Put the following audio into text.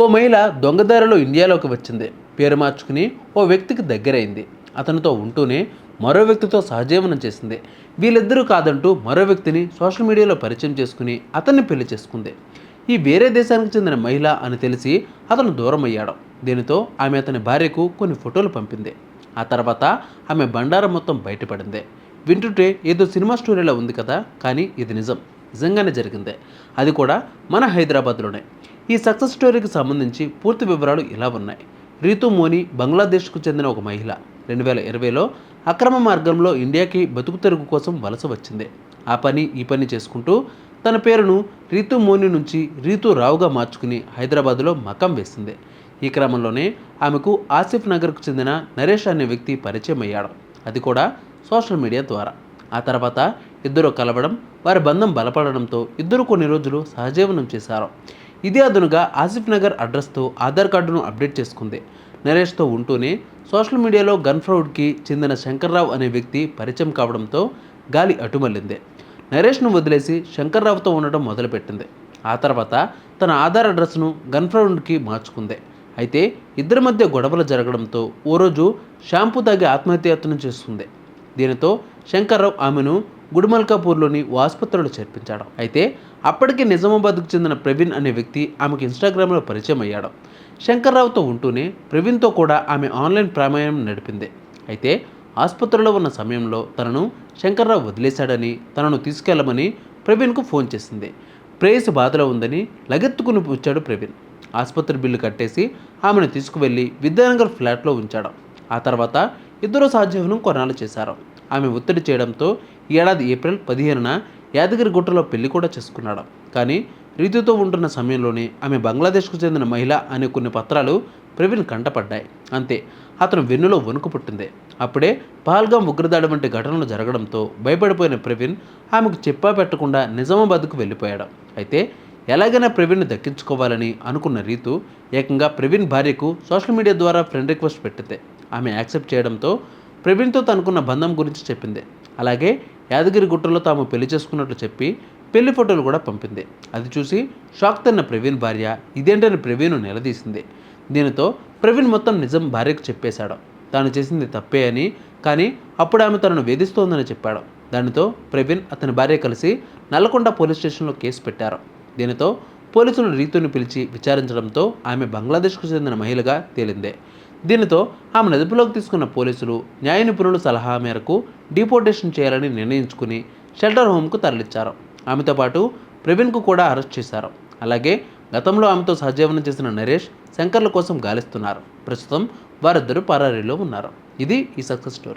ఓ మహిళ దొంగదారిలో ఇండియాలోకి వచ్చింది. పేరు మార్చుకుని ఓ వ్యక్తికి దగ్గరైంది. అతనితో ఉంటూనే మరో వ్యక్తితో సహజీవనం చేసింది. వీళ్ళిద్దరూ కాదంటూ మరో వ్యక్తిని సోషల్ మీడియాలో పరిచయం చేసుకుని అతన్ని పెళ్ళి చేసుకుంది. ఈ వేరే దేశానికి చెందిన మహిళ అని తెలిసి అతను దూరం అయ్యాడు. దీనితో ఆమె అతని భార్యకు కొన్ని ఫోటోలు పంపింది. ఆ తర్వాత ఆమె బండారం మొత్తం బయటపడింది. వింటుంటే ఏదో సినిమా స్టోరీలా ఉంది కదా కానీ ఇది నిజం. నిజంగానే జరిగింది. అది కూడా మన హైదరాబాద్లోనే. ఈ సక్సెస్ స్టోరీకి సంబంధించి పూర్తి వివరాలు ఇలా ఉన్నాయి. రీతు మోని బంగ్లాదేశ్కు చెందిన ఒక మహిళ. రెండు వేల ఇరవైలో అక్రమ మార్గంలో ఇండియాకి బతుకు తెరుగు కోసం వలస వచ్చింది. ఆ పని ఈ పని చేసుకుంటూ తన పేరును రీతు మోని నుంచి రీతు రావుగా మార్చుకుని హైదరాబాద్లో మకం వేసింది. ఈ క్రమంలోనే ఆమెకు ఆసిఫ్ నగర్కు చెందిన నరేష్ అనే వ్యక్తి పరిచయం అయ్యాడు. అది కూడా సోషల్ మీడియా ద్వారా. ఆ తర్వాత ఇద్దరు కలవడం వారి బంధం బలపడడంతో ఇద్దరు కొన్ని రోజులు సహజీవనం చేశారు. ఇదే అదునుగా ఆసిఫ్ నగర్ అడ్రస్తో ఆధార్ కార్డును అప్డేట్ చేసుకుంది. నరేష్తో ఉంటూనే సోషల్ మీడియాలో గన్ ఫ్రౌడ్కి చెందిన శంకర్రావు అనే వ్యక్తి పరిచయం కావడంతో గాలి అటుమల్లింది నరేష్ను వదిలేసి శంకర్రావుతో ఉండటం మొదలుపెట్టింది. ఆ తర్వాత తన ఆధార్ అడ్రస్ను గన్ ఫ్రౌడ్కి మార్చుకుంది. అయితే ఇద్దరి మధ్య గొడవలు జరగడంతో ఓ రోజు షాంపూ తాగి ఆత్మహత్యాయత్నం చేస్తుంది. దీనితో శంకర్రావు ఆమెను గుడిమల్కాపూర్లోని ఓ ఆసుపత్రిలో చేర్పించాడు. అయితే అప్పటికే నిజామాబాద్కు చెందిన ప్రవీణ్ అనే వ్యక్తి ఆమెకు ఇన్స్టాగ్రామ్లో పరిచయం అయ్యాడు. శంకర్రావుతో ఉంటూనే ప్రవీణ్తో కూడా ఆమె ఆన్లైన్ ప్రామాణ్యం నడిపింది. అయితే ఆసుపత్రిలో ఉన్న సమయంలో తనను శంకర్రావు వదిలేశాడని తనను తీసుకెళ్ళమని ప్రవీణ్కు ఫోన్ చేసింది. ప్రేయసి బాధలో ఉందని లగెత్తుకుని వచ్చాడు ప్రవీణ్. ఆసుపత్రి బిల్లు కట్టేసి ఆమెను తీసుకువెళ్ళి విద్యానగర్ ఫ్లాట్లో ఉంచాడు. ఆ తర్వాత ఇద్దరు సహజీవనం కొన్నాళ్ళు చేశారు. ఆమె ఒత్తిడి చేయడంతో ఈ ఏడాది ఏప్రిల్ పదిహేనున యాదగిరి గుట్టలో పెళ్ళి కూడా చేసుకున్నాడు. కానీ రీతితో ఉంటున్న సమయంలోనే ఆమె బంగ్లాదేశ్కు చెందిన మహిళ అనే కొన్ని పత్రాలు ప్రవీణ్ కంటపడ్డాయి. అంతే అతను వెన్నులో వణుకు పుట్టింది. అప్పుడే పహల్గాం ఉగ్రదాడి వంటి ఘటనలు జరగడంతో భయపడిపోయిన ప్రవీణ్ ఆమెకు చెప్పా పెట్టకుండా నిజామాబాద్కు వెళ్ళిపోయాడు. అయితే ఎలాగైనా ప్రవీణ్ని దక్కించుకోవాలని అనుకున్న రీతు ఏకంగా ప్రవీణ్ భార్యకు సోషల్ మీడియా ద్వారా ఫ్రెండ్ రిక్వెస్ట్ పెట్టింది. ఆమె యాక్సెప్ట్ చేయడంతో ప్రవీణ్తో తనకున్న బంధం గురించి చెప్పింది. అలాగే యాదగిరి గుట్టలో తాము పెళ్ళి చేసుకున్నట్లు చెప్పి పెళ్ళి ఫోటోలు కూడా పంపింది. అది చూసి షాక్ తిన్న ప్రవీణ్ భార్య ఇదేంటని ప్రవీణ్ నిలదీసింది. దీనితో ప్రవీణ్ మొత్తం నిజం భార్యకు చెప్పేశాడు. తాను చేసింది తప్పే అని కానీ అప్పుడు ఆమె తనను వేధిస్తోందని చెప్పాడు. దానితో ప్రవీణ్ అతని భార్య కలిసి నల్లకొండ పోలీస్ స్టేషన్లో కేసు పెట్టారు. దీనితో పోలీసులు రీతుని పిలిచి విచారించడంతో ఆమె బంగ్లాదేశ్కు చెందిన మహిళగా తేలిందే. దీనితో ఆమె అదుపులోకి తీసుకున్న పోలీసులు న్యాయ నిపుణుల సలహా మేరకు డిపోర్టేషన్ చేయాలని నిర్ణయించుకుని షెల్టర్ హోమ్కు తరలించారు ఆమెతో పాటు ప్రవీణ్కు కూడా అరెస్ట్ చేశారు. అలాగే గతంలో ఆమెతో సహజీవనం చేసిన నరేష్ శంకర్ల కోసం గాలిస్తున్నారు. ప్రస్తుతం వారిద్దరూ పరారీలో ఉన్నారు. ఇది ఈ సక్సెస్ స్టోరీ.